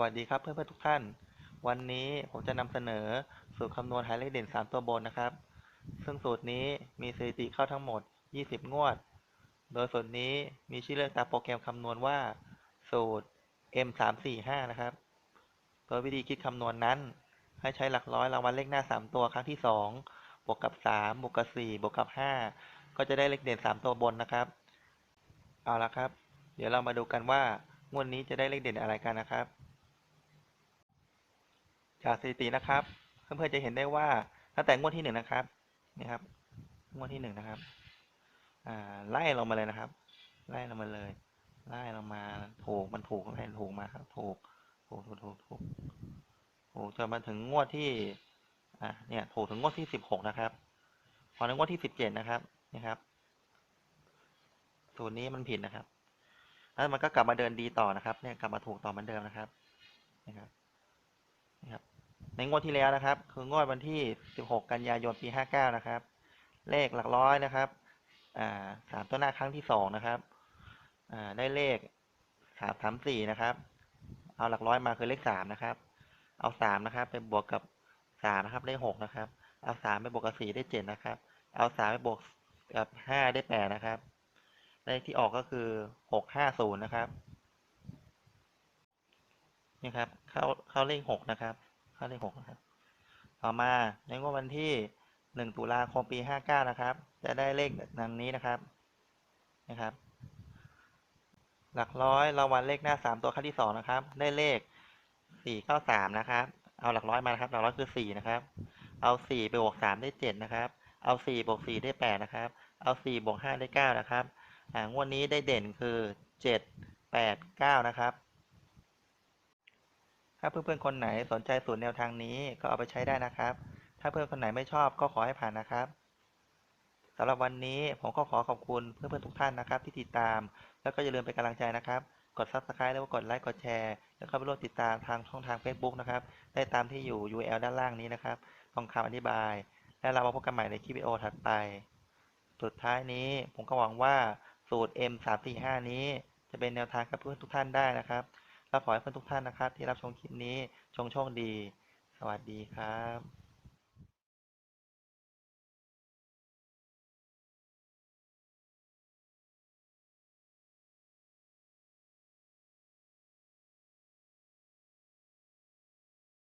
วัสดีครับเพื่อนๆทุกท่าน วันนี้ผมจะนำเสนอสูตรคำนวณหาเลขเด่น 3 ตัวบนนะครับ ซึ่งสูตรนี้มีสถิติเข้าทั้งหมด 20 งวด โดยสูตรนี้มีชื่อเรียกตามโปรแกรมคำนวณว่า สูตร M 3 4 5 นะครับ โดยวิธีคิดคำนวณนั้น ให้ใช้หลักร้อยรางวัลเลขหน้า 3 ตัวครั้งที่ 2 บวกกับ 3 บวกกับ 4 บวกกับ 5 ก็จะได้เลขเด่น 3 ตัวบนนะครับ เอาละครับ เดี๋ยวเรามาดูกันว่างวดนี้จะได้เลขเด่นอะไรกันนะครับ จากสถิตินะครับ เพื่อนๆจะเห็นได้ว่าตั้งแต่งวดที่หนึ่งนะครับนี่ครับ งวดที่หนึ่งนะครับไล่ลงมาเลยนะครับ ไล่ลงมาเลย ไล่ลงมาถูกมันถูกไล่ถูกมาครับถูกถูกถูกถูกถูกถูกจนมาถึงงวดที่อ่าเนี่ยถูกถึงงวดที่สิบหกนะครับ พอถึงงวดที่สิบเจ็ดนะครับนี่ครับสูตรนี้มันผิดนะครับแล้วมันก็กลับมาเดินดีต่อนะครับ เนี่ยกลับมาถูกต่อเหมือนเดิมนะครับนะครับนะครับ ในงวดที่แล้วนะครับ คืองวดวันที่ 16 กันยายนปี 59 นะครับ เลขหลักร้อยนะครับสามตัวหน้าครั้งที่สองนะครับได้เลขสามสามสี่นะครับ เอาหลักร้อยมาคือเลขสามนะครับ เอาสามนะครับไปบวกกับสามนะครับได้หกนะครับ เอาสามไปบวกกับสี่ได้เจ็ดนะครับ เอาสามไปบวกกับห้าได้แปดนะครับ เลขที่ออกก็คือหกห้าศูนย์นะครับนี่ครับ เข้าเข้าเลขหกนะครับ เข้าเลขหกนะครับ ต่อมาในงวดวันที่หนึ่งตุลาคมปีห้าเก้านะครับ จะได้เลขดังนี้นะครับ นะครับ หลักร้อยรางวัลเลขหน้าสามตัวครั้งที่สองนะครับ ได้เลขสี่เก้าสามนะครับ เอาหลักร้อยมานะครับ หลักร้อยคือสี่นะครับ เอาสี่ไปบวกสามได้เจ็ดนะครับ เอาสี่บวกสี่ได้แปดนะครับ เอาสี่บวกห้าได้เก้านะครับ อ่างวดนี้ได้เด่นคือเจ็ดแปดเก้านะครับ ถ้าเพื่อนๆคนไหนสนใจสูตรแนวทางนี้ก็เอาไปใช้ได้นะครับ ถ้าเพื่อนคนไหนไม่ชอบก็ขอให้ผ่านนะครับสำหรับวันนี้ผมก็ขอขอบคุณเพื่อนๆทุกท่านนะครับ ที่ติดตาม แล้วก็อย่าลืมเป็นกำลังใจนะครับ กด subscribe แล้วก็กดไลค์กดแชร์ แล้วก็ไปร่วมติดตามทางช่องทาง Facebook นะครับ ได้ตามที่อยู่ URL ด้านล่างนี้นะครับตรงคำอธิบาย และเรามาพบกันใหม่ในคลิปวิดีโอถัดไป สุดท้ายนี้ผมก็หวังว่าสูตร M 3 4 5 นี้จะเป็นแนวทางกับเพื่อนทุกท่านได้นะครับ ก็ขอให้เพื่อนทุกท่านนะครับ ที่รับชมคลิปนี้จงโชคดี สวัสดีครับ